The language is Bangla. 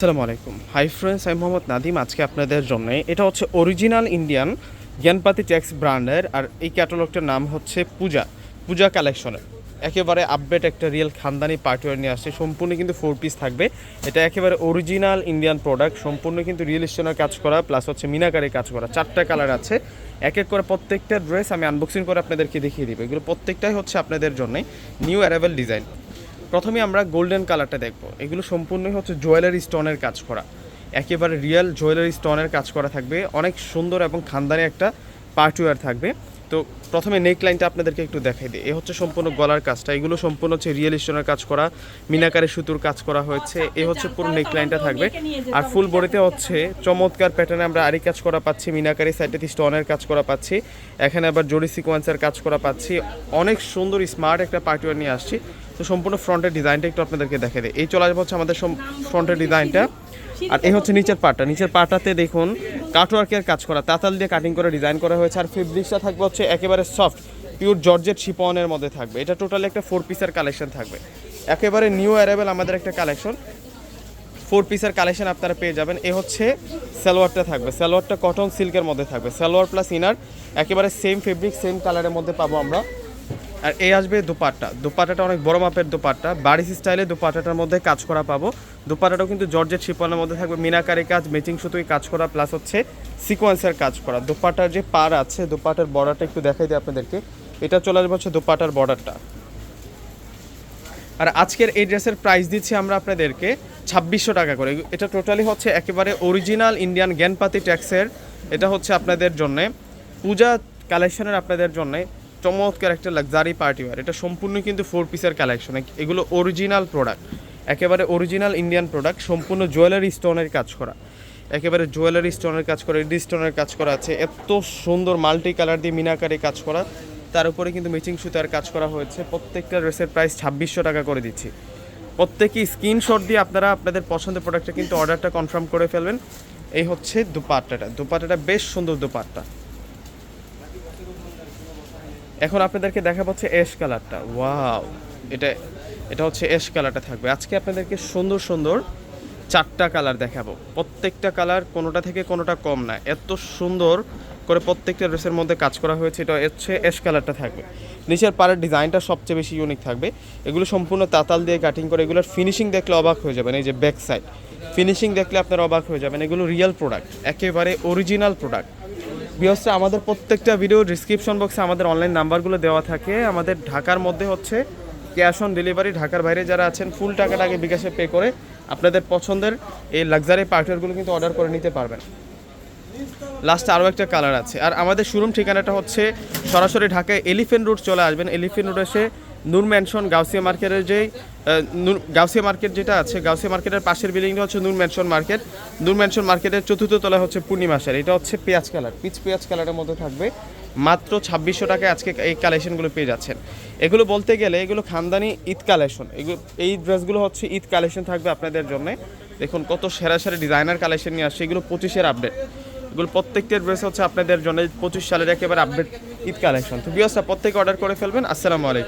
আসসালামু আলাইকুম। হাই ফ্রেন্ডস আমি মোহাম্মদ নাদিম আজকে আপনাদের জন্য এটা হচ্ছে অরিজিনাল ইন্ডিয়ান জ্ঞানপাতি ট্যাক্স ব্র্যান্ডের আর এই ক্যাটালগটার নাম হচ্ছে পূজা পূজা কালেকশনের একেবারে আপডেট একটা রিয়েল খানদানি পার্টিওয়ার নিয়ে আসছে, সম্পূর্ণ কিন্তু ফোর পিস থাকবে। এটা একেবারে অরিজিনাল ইন্ডিয়ান প্রোডাক্ট সম্পূর্ণ কিন্তু রিয়েল স্টোনের কাজ করা প্লাস হচ্ছে মিনাকারি কাজ করা। চারটা কালার আছে। এক এক করে প্রত্যেকটা ড্রেস আমি আনবক্সিং করে আপনাদেরকে দেখিয়ে দিব। এগুলো প্রত্যেকটাই হচ্ছে আপনাদের জন্য নিউ অ্যারাইভেল ডিজাইন প্রথমে আমরা গোল্ডেন কালারটা দেখব। এগুলো সম্পূর্ণই হচ্ছে জুয়েলারি স্টোনের কাজ করা। একেবারে রিয়েল জুয়েলারি স্টোনের কাজ করা থাকবে। অনেক সুন্দর এবং খানদানি একটা পার্টওয়্যার থাকবে। তো প্রথমে নেক লাইনটা আপনাদেরকে একটু দেখাই দিই। এ হচ্ছে সম্পূর্ণ গলার কাজটা। এগুলো সম্পূর্ণ হচ্ছে রিয়েল স্টোনের কাজ করা মিনাকারে সুতুর কাজ করা হয়েছে। এ হচ্ছে পুরো নেক লাইনটা থাকবে। আর ফুল বডিতে হচ্ছে চমৎকার প্যাটার্নে আমরা আরি কাজ করা পাচ্ছি মিনাকারি সাইডে স্টোনের কাজ করা পাচ্ছি। এখানে আবার জরি সিকোয়েন্সের কাজ করা পাচ্ছি। অনেক সুন্দর স্মার্ট একটা পার্টিওয়ার নিয়ে আসছি। তো সম্পূর্ণ ফ্রন্টের ডিজাইনটা একটু আপনাদেরকে দেখে দিই। এই চলে আসবে হচ্ছে আমাদের ফ্রন্টের ডিজাইনটা আর এই হচ্ছে নিচের পাটটা। নিচের পাটাতে দেখুন কাটওয়ার্কের কাজ করা, তাতাল দিয়ে কাটিং করে ডিজাইন করা হয়েছে, আর ফেব্রিক্সটা থাকবে হচ্ছে একেবারে সফট পিওর জর্জেট শিপনের মধ্যে থাকবে। এটা টোটালি একটা ফোর পিসের কালেকশন থাকবে। একেবারে নিউ অ্যারাইভেল আমাদের একটা কালেকশন ফোর পিসের কালেকশন আপনারা পেয়ে যাবেন। এ হচ্ছে সালোয়ারটা থাকবে। সালোয়ারটা কটন সিল্কের মধ্যে থাকবে। সালোয়ার প্লাস ইনার একেবারে সেম ফেব্রিক সেম কালারের মধ্যে পাবো আমরা। আর এই আসবে দুপাট্টা। দুপাট্টাটা অনেক বড় মাপের দুপাট্টা। বারিশ স্টাইলে দুপাট্টাটার মধ্যে কাজ করা পাবো। দুপাট্টাটাও কিন্তু জর্জেট শিপনের মধ্যে থাকবে। মিনাকারি কাজ ম্যাচিং সুতোই কাজ করা প্লাস হচ্ছে সিকোয়েন্সের কাজ করা। দুপাট্টার যে পার আছে, দুপাট্টার বর্ডারটা একটু দেখাই দিই আপনাদেরকে। এটা চলে আসবে হচ্ছে দুপাট্টার বর্ডারটা আর আজকের এই ড্রেসের প্রাইস দিচ্ছি আমরা আপনাদেরকে ছাব্বিশশো টাকা করে। এটা টোটালি হচ্ছে একেবারে অরিজিনাল ইন্ডিয়ান জ্ঞানপাতি ট্যাক্সের এটা হচ্ছে আপনাদের জন্যে। পূজা কালেকশনের আপনাদের জন্যে। চমৎকার একটা লাক্সারি পার্টি ওয়ার এটা সম্পূর্ণ কিন্তু ফোর পিসের কালেকশন এগুলো অরিজিনাল প্রোডাক্ট একেবারে অরিজিনাল ইন্ডিয়ান প্রোডাক্ট সম্পূর্ণ জুয়েলারি স্টোনের কাজ করা। একেবারে জুয়েলারি স্টোনের কাজ করা এডি স্টোনের কাজ করা আছে। এত সুন্দর মাল্টি কালার দিয়ে মিনাকারি কাজ করা। তার উপরে কিন্তু ম্যাচিং সুতার কাজ করা হয়েছে। প্রত্যেকটা ড্রেসের প্রাইস ছাব্বিশশো টাকা করে দিচ্ছি। প্রত্যেকেই স্ক্রিনশট দিয়ে আপনারা আপনাদের পছন্দের প্রোডাক্টটা কিন্তু অর্ডারটা কনফার্ম করে ফেলবেন। এই হচ্ছে দুপাট্টাটা। দুপাট্টাটা বেশ সুন্দর দুপাট্টা। এখন আপনাদেরকে দেখা পাচ্ছে অ্যাশ কালারটা ওয়াও এটা এটা হচ্ছে অ্যাশ কালারটা থাকবে। আজকে আপনাদেরকে সুন্দর সুন্দর চারটা কালার দেখাবো। প্রত্যেকটা কালার কোনোটা থেকে কোনোটা কম না। এত সুন্দর করে প্রত্যেকটা ড্রেসের মধ্যে কাজ করা হয়েছে, এটা হচ্ছে অ্যাশ কালারটা থাকবে। নিচের পাড়ের ডিজাইনটা সবচেয়ে বেশি ইউনিক থাকবে। এগুলো সম্পূর্ণ তাতাল দিয়ে কাটিং করে, এগুলোর ফিনিশিং দেখলে অবাক হয়ে যাবেন, এই যে ব্যাক সাইড ফিনিশিং দেখলে আপনারা অবাক হয়ে যাবেন, এগুলো রিয়েল প্রোডাক্ট একেবারে অরিজিনাল প্রোডাক্ট বিহসে আমাদের প্রত্যেকটা ভিডিও ডিসক্রিপশন বক্সে আমাদের অনলাইন নাম্বারগুলো দেওয়া থাকে। আমাদের ঢাকার মধ্যে হচ্ছে ক্যাশ অন ডেলিভারি ঢাকার বাইরে যারা আছেন ফুল টাকাটা আগে বিকাশে পে করে আপনাদের পছন্দের এই লাক্সারি পার্টিয়ারগুলো কিন্তু অর্ডার করে নিতে পারবেন। লাস্টে আরও একটা কালার আছে। আর আমাদের শোরুম ঠিকানাটা হচ্ছে সরাসরি ঢাকায় এলিফেন্ট রোড চলে আসবেন। এলিফেন্ট রোড এসে নূর ম্যানশন গাউসিয়া মার্কেটের যে গাউসিয়া মার্কেট যেটা আছে, গাউসিয়া মার্কেটের পাশের বিল্ডিংটা হচ্ছে Noor mansion market. Noor mansion মার্কেটের চতুর্থ তলা হচ্ছে পূর্ণিমাসের এটা হচ্ছে পেঁয়াজ কালার। পিচ পেঁয়াজ কালারের মধ্যে থাকবে। মাত্র ছাব্বিশশো টাকায় আজকে এই কালেকশনগুলো পেয়ে যাচ্ছেন। এগুলো বলতে গেলে এগুলো খানদানি ঈদ কালেকশন। এগুলো এই ড্রেসগুলো হচ্ছে ঈদ কালেকশন থাকবে আপনাদের জন্য। দেখুন কত সেরা সেরা ডিজাইনার কালেকশন নিয়ে আসছে। এগুলো পঁচিশের আপডেট। এগুলো প্রত্যেকটা ড্রেস হচ্ছে আপনাদের জন্য পঁচিশ সালের একেবারে আপডেট ঈদ কালেকশন। তো বিয়সটা প্রত্যেকে অর্ডার করে ফেলবেন। আসসালামু আলাইকুম।